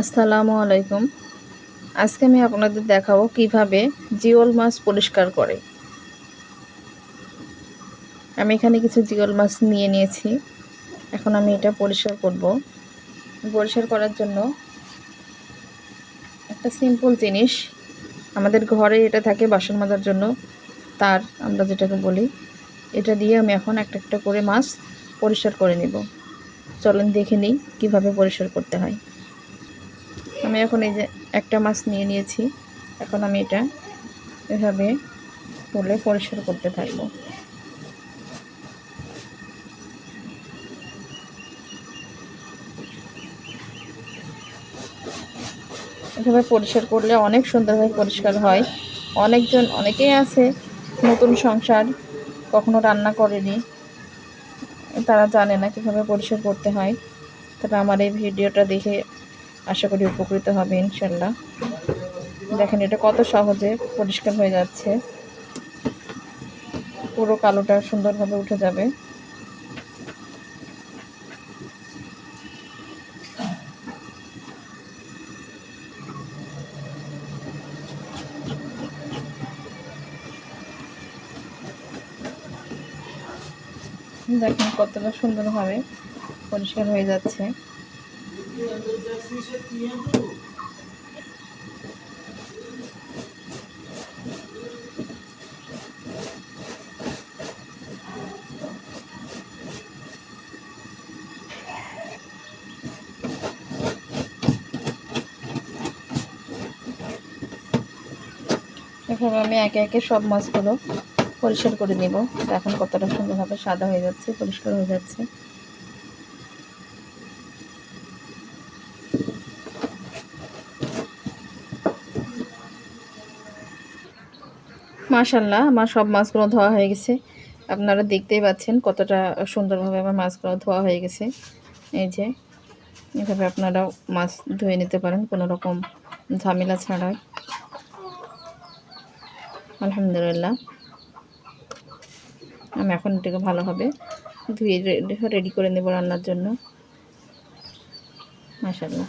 আসসালামু আলাইকুম। আজকে আমি আপনাদের দেখাবো কীভাবে জিওল মাছ পরিষ্কার করে। আমি এখানে কিছু জিওল মাছ নিয়ে নিয়েছি। এখন আমি এটা পরিষ্কার করব। পরিষ্কার করার জন্য একটা সিম্পল জিনিস আমাদের ঘরে এটা থাকে বাসন মাজার জন্য। তার আমরা যেটাকে বলি, এটা দিয়ে আমি এখন একটা একটা করে মাছ পরিষ্কার করে নেব। চলেন দেখে নিই কীভাবে পরিষ্কার করতে হয়। আমি এখন এই যে একটা মাছ নিয়ে নিয়েছি। এখন আমি এটা এভাবে তুলে পরিষ্কার করতে থাকব। এভাবে পরিষ্কার করলে অনেক সুন্দরভাবে পরিষ্কার হয়। অনেকজন, অনেকেই আছে নতুন সংসার, কখনো রান্না করেনি। তারা জানে না কীভাবে পরিষ্কার করতে হয়। তারা আমার এই ভিডিওটা দেখে আশা করি উপকৃত হবে, ইনশাল্লাহ। দেখেন, এটা কত সহজে পরিষ্কার হয়ে যাচ্ছে। পুরো কালোটা সুন্দরভাবে উঠে যাবে। দেখেন, কতটা সুন্দরভাবে পরিষ্কার হয়ে যাচ্ছে। এভাবে আমি একে একে সব মাছগুলো পরিষ্কার করে নেব। এখন কতটা সুন্দরভাবে সাদা হয়ে যাচ্ছে, পরিষ্কার হয়ে যাচ্ছে। মাশাল্লাহ আমার সব মাছগুলো ধোয়া হয়ে গেছে। আপনারা দেখতেই পাচ্ছেন কতটা সুন্দরভাবে আমার মাছগুলো ধোয়া হয়ে গেছে। এই যে, এভাবে আপনারাও মাছ ধুয়ে নিতে পারেন কোনো রকম ঝামেলা ছাড়াই আলহামদুলিল্লাহ। আমি এখন এটাকে ভালোভাবে ধুয়ে রেডি করে নেব রান্নার জন্য। মাসাল্লাহ